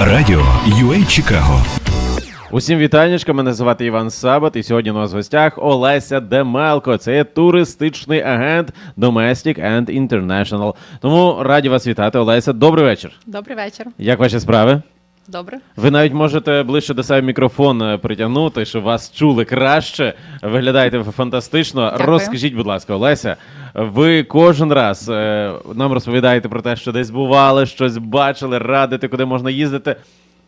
Радіо UA Чикаго. Усім вітаннячка, мене звати Іван Сабат, і сьогодні у нас в гостях Олеся Демелко. Це є туристичний агент Domestic and International. Тому раді вас вітати, Олеся. Добрий вечір. Добрий вечір. Як ваші справи? Добре. Ви навіть можете ближче до себе мікрофон е, притягнути, щоб вас чули краще. Виглядаєте фантастично. Дякую. Розкажіть, будь ласка, Олеся, ви кожен раз е, нам розповідаєте про те, що десь бували, щось бачили, радите, куди можна їздити.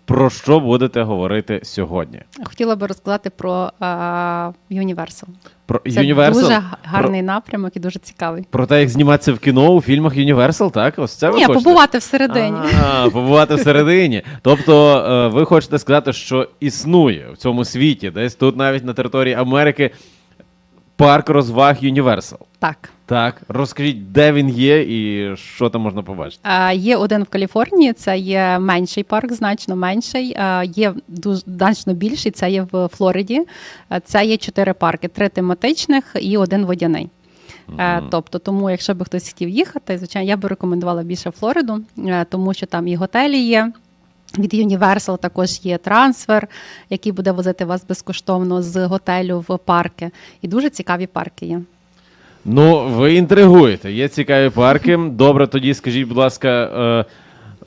Про що будете говорити сьогодні? Хотіла би розказати про а, Universal. Про Це Universal? дуже га- гарний напрямок і дуже цікавий. Про те, як зніматися в кіно у фільмах Universal, так? Ось це ви Ні, хочете? побувати всередині. А, побувати всередині. Тобто, е, ви хочете сказати, що існує в цьому світі, десь тут навіть на території Америки парк розваг Universal. Так. Так, розкажіть, де він є і що там можна побачити. А, є один в Каліфорнії, це є менший парк, значно менший. А, є дуже значно більший, це є в Флориді. А, Це є чотири парки: три тематичних і один водяний. Е, Тобто, тому, якщо би хтось хотів їхати, звичайно, я би рекомендувала більше Флориду, е, тому що там і готелі є. Від Universal також є трансфер, який буде возити вас безкоштовно з готелю в парки. І дуже цікаві парки є. Ну, ви інтригуєте. Є цікаві парки. Добре, тоді скажіть, будь ласка, е,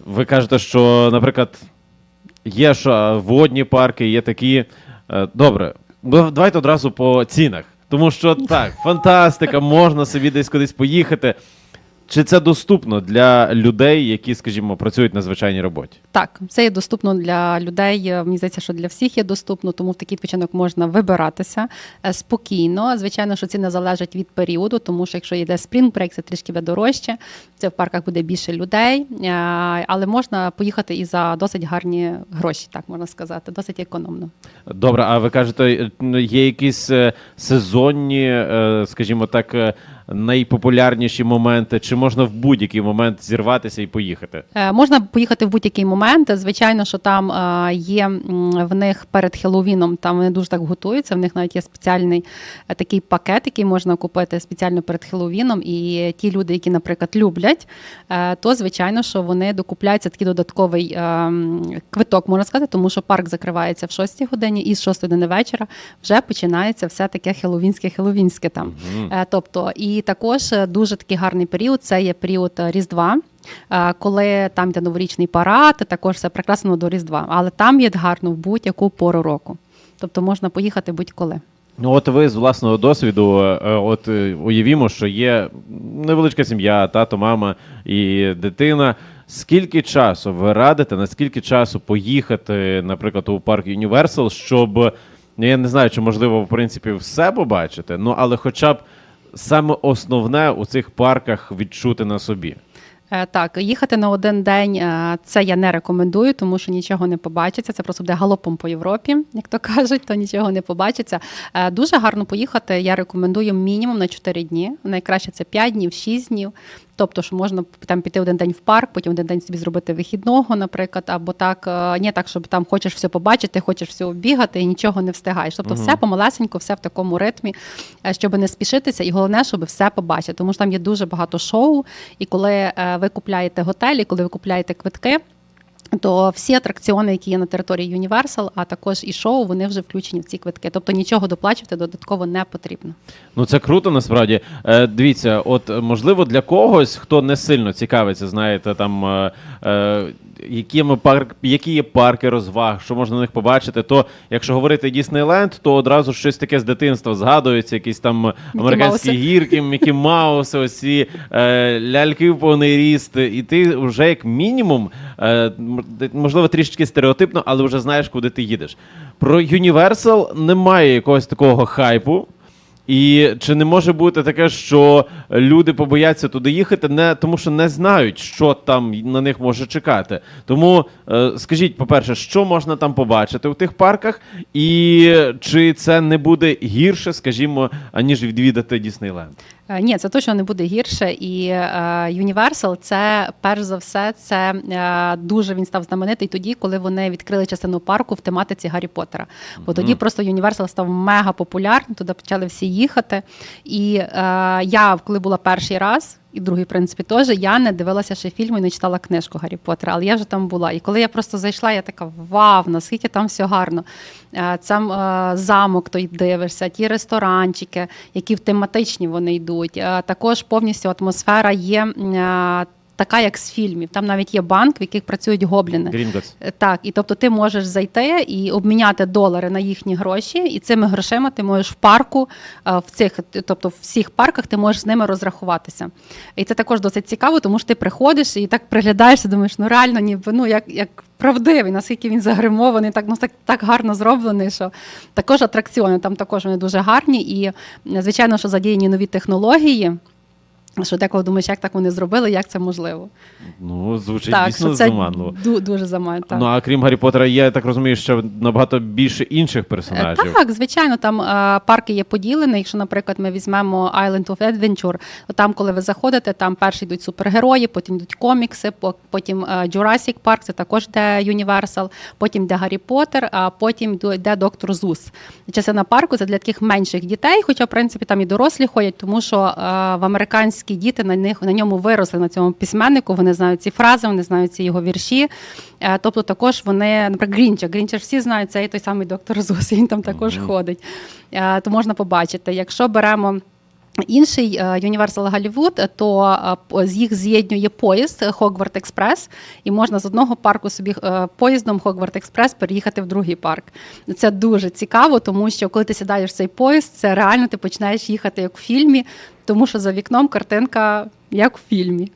ви кажете, що, наприклад, є що водні парки, є такі. Е, добре, ну, давайте одразу по цінах. Тому що так, фантастика, можна собі десь кудись поїхати. Чи це доступно для людей, які, скажімо, працюють на звичайній роботі? Так, це є доступно для людей. е, Мені здається, що для всіх є доступно, тому в такий відпочинок можна вибиратися е, спокійно. Звичайно, що ціни залежать від періоду, тому що якщо йде спрінг брейк, це трішки буде дорожче. Це в парках буде більше людей, е, але можна поїхати і за досить гарні гроші, так можна сказати, досить економно. Добре, а ви кажете, е, є якісь сезонні, скажімо так, найпопулярніші моменти, чи можна в будь-який момент зірватися і поїхати? Е, Можна поїхати в будь-який момент. Звичайно, що там е, є в них перед Хеллоуіном, там вони дуже так готуються. В них навіть є спеціальний е, такий пакет, який можна купити спеціально перед Хеллоуіном. І ті люди, які, наприклад, люблять, е, то звичайно, що вони докупляються такий додатковий е, квиток, можна сказати, тому що парк закривається в 6 годині, і з 6 години вечора вже починається все таке хеллоуінське там. Е, Тобто, і також е, дуже такий гарний період. Це є період е, Різдва. е, Коли там йде новорічний парад, також все прикрашено до Різдва. Але там є гарно в будь-яку пору року. Тобто можна поїхати будь-коли. Ну, от ви з власного досвіду, от уявімо, що є невеличка сім'я, тато, мама і дитина. Скільки часу ви радите, на скільки часу поїхати, наприклад, у парк Universal, щоб ну, я не знаю, чи можливо в принципі все побачити, ну але хоча б саме основне у цих парках відчути на собі. Е, Так, їхати на один день е, це я не рекомендую, тому що нічого не побачиться. Це просто буде галопом по Європі, як то кажуть, то нічого не побачиться. Е, Дуже гарно поїхати. Я рекомендую мінімум на 4 дні. Найкраще це 5 днів, 6 днів. Тобто, що можна там піти один день в парк, потім один день собі зробити вихідного, наприклад, або так, не так, щоб там хочеш все побачити, хочеш все оббігати і нічого не встигаєш. Тобто, все помалесенько, все в такому ритмі, е, щоб не спішитися, і головне, щоб все побачити, тому що там є дуже багато шоу. І коли е, ви купляєте готелі, коли ви купляєте квитки. То всі атракціони, які є на території Universal, а також і шоу, вони вже включені в ці квитки. Тобто нічого доплачувати додатково не потрібно. Ну це круто насправді. Е, дивіться, от е, можливо для когось, хто не сильно цікавиться, знаєте, там е, е, якими парк, які є парки розваг, що можна на них побачити, то якщо говорити Діснейленд, то одразу щось таке з дитинства згадується, якісь там американські гірки, Мікі Мауси, оці е, ляльки в повний ріст, і ти вже як мінімум, е, можливо, трішечки стереотипно, але вже знаєш, куди ти їдеш. Про Universal немає якогось такого хайпу. І чи не може бути таке, що люди побояться туди їхати, не тому, що не знають, що там на них може чекати. Тому е, скажіть, по-перше, що можна там побачити у тих парках, і чи це не буде гірше, скажімо, аніж відвідати Діснейленд? Е, Ні, це точно не буде гірше. І Universal це перш за все, це е, дуже він став знаменитий тоді, коли вони відкрили частину парку в тематиці Гаррі Поттера. Бо тоді просто Universal став мега популярним, туди почали всі їхати. І е, я, коли була перший раз. і другий, в принципі, теж. Я не дивилася ще фільму і не читала книжку Гаррі Поттера, але я вже там була. І коли я просто зайшла, я така вау, наскільки там все гарно. Е, Сам е, замок той дивишся, ті ресторанчики, які в тематичні вони йдуть. Е, Також повністю атмосфера є. Така, як з фільмів, там навіть є банк, в яких працюють гобліни. Грінготс. Е, Так, і тобто ти можеш зайти і обміняти долари на їхні гроші, і цими грошима ти можеш в парку, е, в цих, тобто в всіх парках ти можеш з ними розрахуватися. І це також досить цікаво, тому що ти приходиш і так приглядаєшся, думаєш, ну реально, ніби ну як, як правдивий, наскільки він загримований, так ну так, так гарно зроблений, що також атракціони там також вони дуже гарні. І звичайно, що задіяні нові технології. Що деколи думаєш, як так вони зробили, як це можливо? Ну, звучить так, дійсно це заманливо. ду- дуже заманливо. Так. Ну а крім Гаррі Поттера, є, я так розумію, що набагато більше інших персонажів. Е, Так, звичайно, там е, парки є поділені. Якщо, наприклад, ми візьмемо Island of Adventure, то там, коли ви заходите, там перші йдуть супергерої, потім йдуть комікси, по- потім е, Jurassic Park, це також йде Universal, потім йде Гаррі Поттер, а потім йде Доктор Зус. Частина парку це для таких менших дітей, хоча, в принципі, там і дорослі ходять, тому що е, в американські діти на них на ньому виросли на цьому письменнику. Вони знають ці фрази, вони знають ці його вірші. Е, Тобто також вони, наприклад, Грінча. Грінча ж всі знають, це і той самий доктор Зус, він там також Мгм. ходить. Е, То можна побачити. Якщо беремо. Інший е, Universal Hollywood, то е, з їх з'єднує поїзд Хогварт Експрес, і можна з одного парку собі е, поїздом Хогварт Експрес переїхати в другий парк. Це дуже цікаво, тому що коли ти сідаєш в цей поїзд, це реально ти починаєш їхати як в фільмі, тому що за вікном картинка як в фільмі.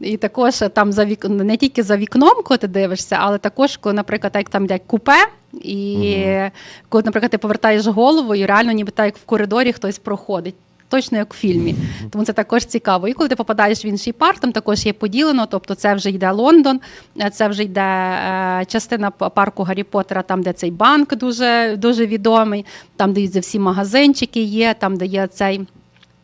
І також там за вік... не тільки за вікном, коли ти дивишся, але також, коли, наприклад, як там йде купе, і Мгм. коли, наприклад, ти повертаєш голову, і реально ніби так як в коридорі хтось проходить. Точно як в фільмі, тому це також цікаво. І коли ти попадаєш в інший парк, там також є поділено. Тобто, це вже йде Лондон, е, це вже йде е, частина парку Гаррі Поттера, там де цей банк дуже дуже відомий, там де всі магазинчики є, там де є цей.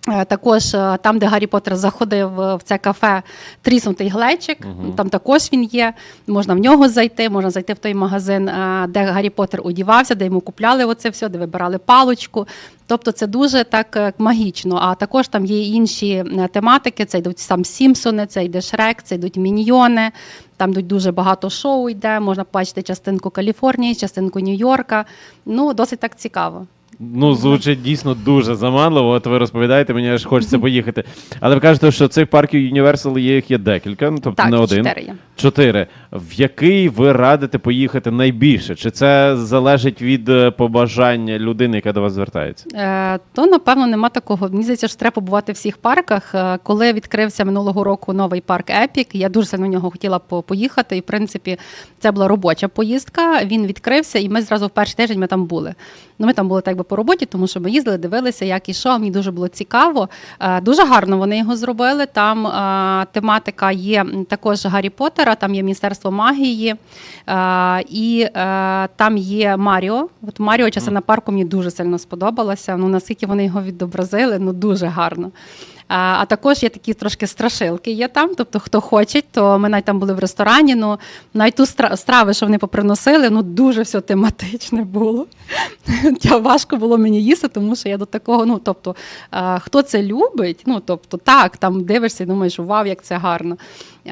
Е, Також е, там, де Гаррі Поттер заходив е, в це кафе Тріснутий глечик, Мгм. там також він є. Можна в нього зайти, можна зайти в той магазин, де Гаррі Поттер одівався, де йому купляли оце все, де вибирали палочку. Тобто це дуже так магічно. А також там є інші тематики. Це йдуть сам Сімпсони, це йде Шрек, це йдуть Міньйони. Там йдуть дуже багато шоу йде. Можна побачити частинку Каліфорнії, частинку Нью-Йорка. Ну, досить так цікаво. Ну, звучить дійсно дуже заманливо. От ви розповідаєте, мені аж хочеться поїхати. Але ви кажете, що цих парків Universal є їх є декілька, ну тобто Так, не один. чотири є. Чотири. В який ви радите поїхати найбільше? Чи це залежить від е, побажання людини, яка до вас звертається? Е, То напевно нема такого. Мені здається, що треба побувати в всіх парках. Е, Коли відкрився минулого року новий парк Епік, я дуже сильно в нього хотіла по- поїхати. І в принципі, це була робоча поїздка. Він відкрився, і ми зразу в перший тиждень ми там були. Ну, ми там були так би по роботі, тому що ми їздили, дивилися, як і що. Мені дуже було цікаво. Е, Дуже гарно вони його зробили. Там е, тематика є також Гаррі Поттера, там є Міністерство магії, е, і там є Маріо. От Маріо частина парку мені дуже сильно сподобалося. Ну наскільки вони його відобразили, ну дуже гарно. А, також є такі трошки страшилки. Є там. Тобто, хто хоче, то ми навіть там були в ресторані. Ну навіть ту страви, що вони поприносили, ну дуже все тематичне було. Важко було мені їсти, тому що я до такого. Ну тобто, хто це любить, ну тобто, так, там дивишся і думаєш, вау, як це гарно.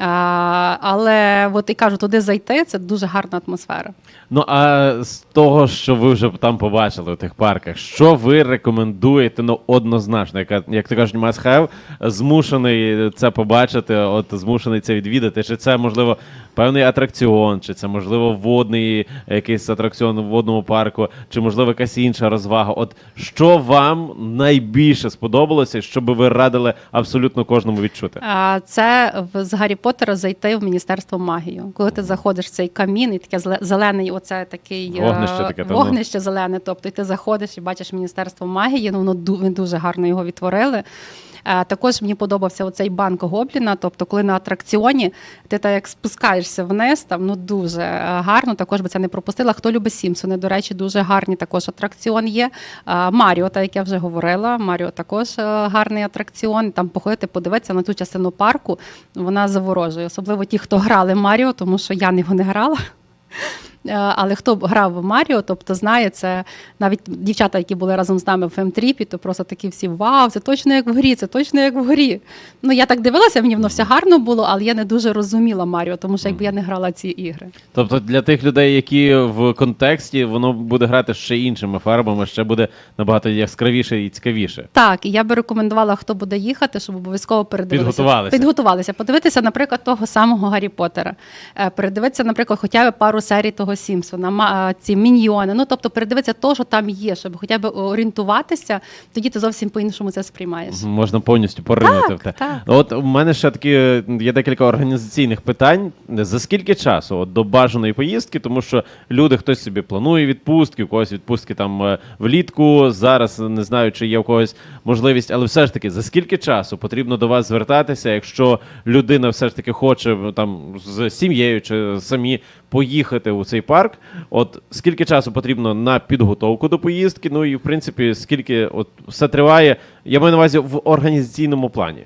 А, але от і кажу, туди зайти, це дуже гарна атмосфера. Ну а з того, що ви вже там побачили у тих парках, що ви рекомендуєте ну однозначно, яка як ти кажеш, must have, змушений це побачити, от змушений це відвідати? Чи це можливо певний атракціон, чи це можливо водний якийсь атракціон в водному парку, чи можливо якась інша розвага? От що вам найбільше сподобалося, що би ви радили абсолютно кожному відчути? А, Це з Гаррі Поттера зайти в Міністерство магії. Коли ти заходиш в цей камін, і таке зелений, оце такий е, Вогнище таке, та ну. вогнище зелене. Тобто, і ти заходиш і бачиш Міністерство магії. Ну воно ду- дуже гарно його відтворили. Е, Також мені подобався оцей банк Гобліна. Тобто, коли на атракціоні ти так як спускаєшся вниз, там ну дуже е, гарно. Також би це не пропустила. Хто любить Сімпсони? До речі, дуже гарні також атракціон є. Е, Маріо, так як я вже говорила, Маріо також гарний атракціон. Там походити, подивитися на ту частину парку. Вона заворожує, особливо ті, хто грали Маріо, тому що я його не грала. Е, Але хто грав в Маріо, тобто знає це навіть дівчата, які були разом з нами в фемтріпі, то просто такі всі вау, це точно як в грі, це точно як в грі. Ну я так дивилася, мені воно все гарно було, але я не дуже розуміла Маріо, тому що якби я не грала ці ігри. Тобто для тих людей, які в контексті, воно буде грати ще іншими фарбами, ще буде набагато яскравіше і цікавіше. Так, і я би рекомендувала, хто буде їхати, щоб обов'язково передивитися. Підготувалися. Підготувалися. Подивитися, наприклад, того самого Гаррі Поттера. Е, Передивитися, наприклад, хоча б пару серій того Сімпсона, ма- е, ці міньйони. Ну тобто передивитися те, що там є, щоб хоча б орієнтуватися, тоді ти зовсім по-іншому це сприймаєш. Можна повністю поринути в те. так. От у мене ще такі є декілька організаційних питань. За скільки часу от, до бажаної поїздки, тому що люди хтось собі планує відпустки, у когось відпустки там е, влітку. Зараз не знаю, чи є у когось можливість, але все ж таки, за скільки часу потрібно до вас звертатися, якщо людина все ж таки хоче там з сім'єю чи самі поїхати у цей парк? От скільки часу потрібно на підготовку до поїздки? Ну і в принципі, скільки от все триває? Я маю на увазі в організаційному плані.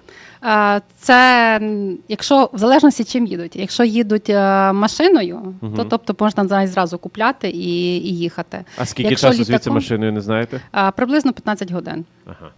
Це якщо в залежності чим їдуть. Якщо їдуть е, машиною, то тобто можна навіть зразу купляти і, і їхати. А скільки Якщо часу звідси машиною не знаєте? Приблизно 15 годин. Ага.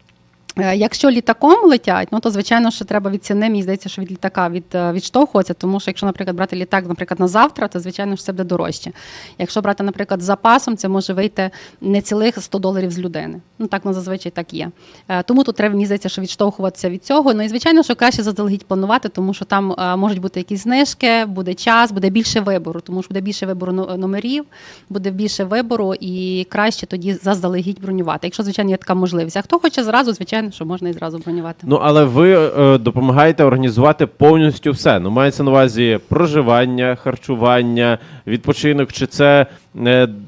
Е, Якщо літаком летять, ну то звичайно, що треба від ціни. Мені здається, що від літака від е, відштовхуватися, тому що якщо, наприклад, брати літак, наприклад, на завтра, то звичайно ж це буде дорожче. Якщо брати, наприклад, з запасом, це може вийти не цілих 100 доларів з людини. Ну так ну, зазвичай так є. Е, Тому тут треба мені здається, що відштовхуватися від цього. Ну і звичайно, що краще заздалегідь планувати, тому що там можуть бути якісь знижки, буде час, буде більше вибору, тому що буде більше вибору номерів, буде більше вибору, і краще тоді заздалегідь бронювати. Якщо звичайно є така можливість. А хто хоче зразу, звичайно, що можна і зразу бронювати. Ну але ви е, допомагаєте організувати повністю все. Ну мається на увазі проживання, харчування, відпочинок. Чи це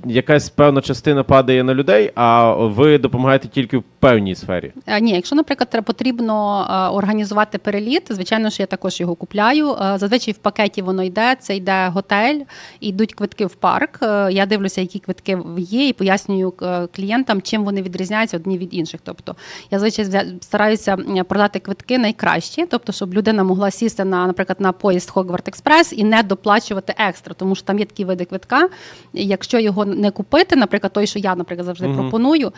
якась певна частина падає на людей, а ви допомагаєте тільки в певній сфері? Е, Ні, якщо, наприклад, потрібно е, організувати переліт, звичайно ж, я також його купляю. Е, Зазвичай в пакеті воно йде. Це йде готель, йдуть квитки в парк. Е, Я дивлюся, які квитки є, і пояснюю е, клієнтам, чим вони відрізняються одні від інших. Тобто я звичайно стараюся продати квитки найкращі, тобто, щоб людина могла сісти на, наприклад, на поїзд Хогварт Експрес і не доплачувати екстра, тому що там є такі види квитка. Якщо його не купити, наприклад, той, що я, наприклад, завжди Мгм. пропоную,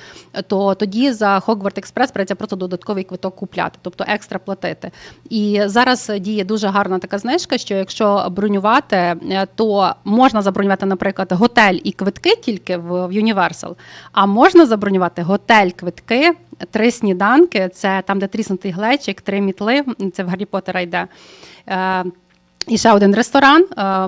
то тоді за Hogwarts Express придеться просто додатковий квиток купляти, тобто екстра платити. І зараз діє дуже гарна така знижка, що якщо бронювати, е, то можна забронювати, наприклад, готель і квитки тільки в в Universal, а можна забронювати готель, квитки, три сніданки, це там, де тріснутий глечик, три мітли, це в Гаррі Поттера йде. І ще один ресторан, е,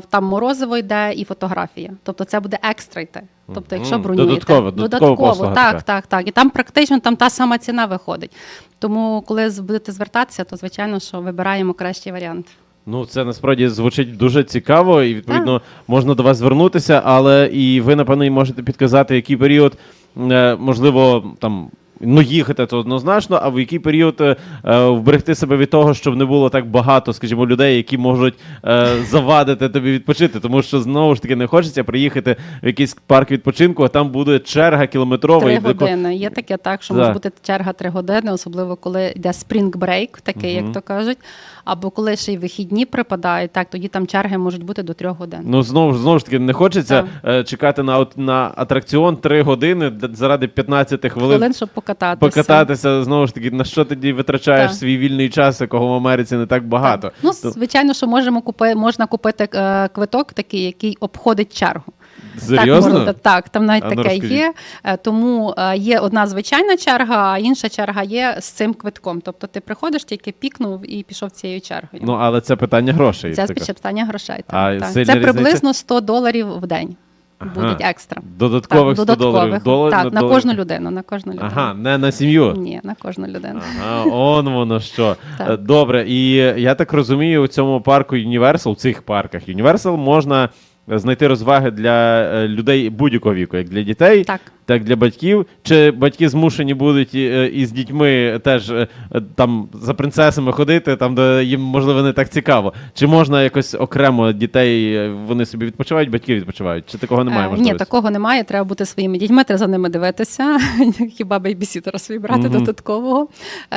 там морозиво йде і фотографія. Тобто це буде екстра йти. Тобто, якщо бронюєте, Додатково, додаткова послуга так, така. так, так. І там практично там та сама ціна виходить. Тому, коли будете звертатися, то звичайно, що вибираємо кращий варіант. Ну, це насправді звучить дуже цікаво, і відповідно можна до вас звернутися, але і ви, напевно, і можете підказати, який період, е, можливо, там. Ну, їхати то однозначно, а в який період е, е, вберегти себе від того, щоб не було так багато, скажімо, людей, які можуть е, завадити тобі відпочити. Тому що знову ж таки не хочеться приїхати в якийсь парк відпочинку, а там буде черга кілометрова. Три і години. Є таке так, що Да. може бути черга три години, особливо коли йде спрінг брейк, такий, як то кажуть. Або коли ще й вихідні припадають, так тоді там черги можуть бути до трьох годин. Ну знову ж знову ж таки не хочеться е, чекати на от- на атракціон 3 години заради 15 хвилин. Хвилин, щоб покататися. Покататися знову ж таки, на що тоді витрачаєш Так. свій вільний час, якого в Америці не так багато. Так. Ну, То- звичайно, що можемо купи, можна купити е, квиток такий, який обходить чергу. Серйозно? Так, можна, так, там навіть А ну, таке розкажіть. є. Е, Тому е, є одна звичайна черга, а інша черга є з цим квитком. Тобто ти приходиш, тільки пікнув і пішов цією чергою. Ну, але це питання грошей. це питання грошей. А Так, так. Це різниця? приблизно 100 доларів в день. Ага. Будуть екстра. Додаткових так, 100 доларів. Долар, так, на долар- кожну людину. На кожну людину. Ага, не на сім'ю. Ні, на кожну людину. Ага, он воно що. Так. Е, Добре, і я так розумію, у цьому парку Universal, в цих парках Universal можна знайти розваги для е, людей будь-якого віку, як для дітей, Так. Так для батьків. Чи батьки змушені будуть е, із дітьми теж е, там за принцесами ходити, там де їм можливо не так цікаво? Чи можна якось окремо дітей е, вони собі відпочивають, батьки відпочивають? Чи такого немає можливості? Ні, такого немає. Треба бути своїми дітьми, треба за ними дивитися. Хіба бейбісітера свій брати додаткового.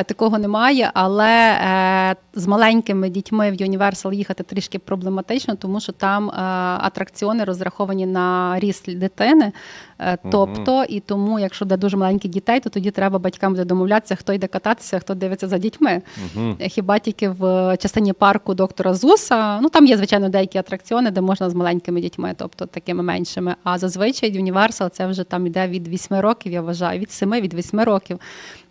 Такого немає. Але з маленькими дітьми в Universal їхати трішки проблематично, тому що там атракціони розраховані на ріст дитини. Е, І тому, якщо де дуже маленькі дітей, то тоді треба батькам буде домовлятися, хто йде кататися, хто дивиться за дітьми. Угу. Хіба тільки в частині парку доктора Зуса. Ну там є, звичайно, деякі атракціони, де можна з маленькими дітьми, тобто такими меншими. А зазвичай універсал це вже там іде від 8 років, я вважаю, від 7, від 8 років.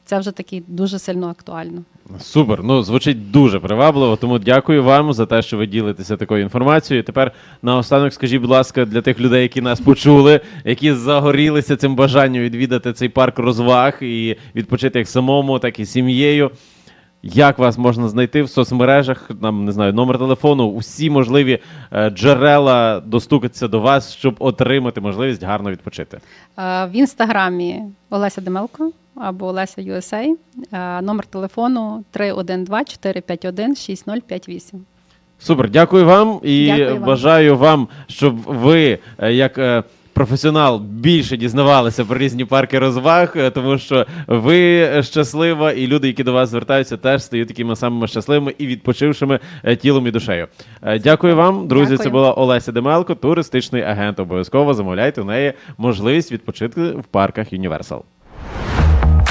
Це вже таки дуже сильно актуально. Супер, ну звучить дуже привабливо. Тому дякую вам за те, що ви ділитеся такою інформацією. Тепер наостанок, скажіть, будь ласка, для тих людей, які нас почули, які загорілися цим бажанням відвідати цей парк розваг і відпочити як самому, так і сім'єю. Як вас можна знайти в соцмережах? Нам не знаю, номер телефону, усі можливі е, джерела достукатися до вас, щоб отримати можливість гарно відпочити. Е, В інстаграмі Олеся Демелко або Олеся USA. Е, Номер телефону 312 451 6058. Супер, дякую вам і Дякую вам. бажаю вам, щоб ви, е, як е, професіонал, більше дізнавалися про різні парки розваг, тому що ви щаслива, і люди, які до вас звертаються, теж стають такими самими щасливими і відпочившими тілом і душею. Дякую вам, друзі. Це була Олеся Демелко, туристичний агент. Обов'язково замовляйте у неї можливість відпочити в парках Universal.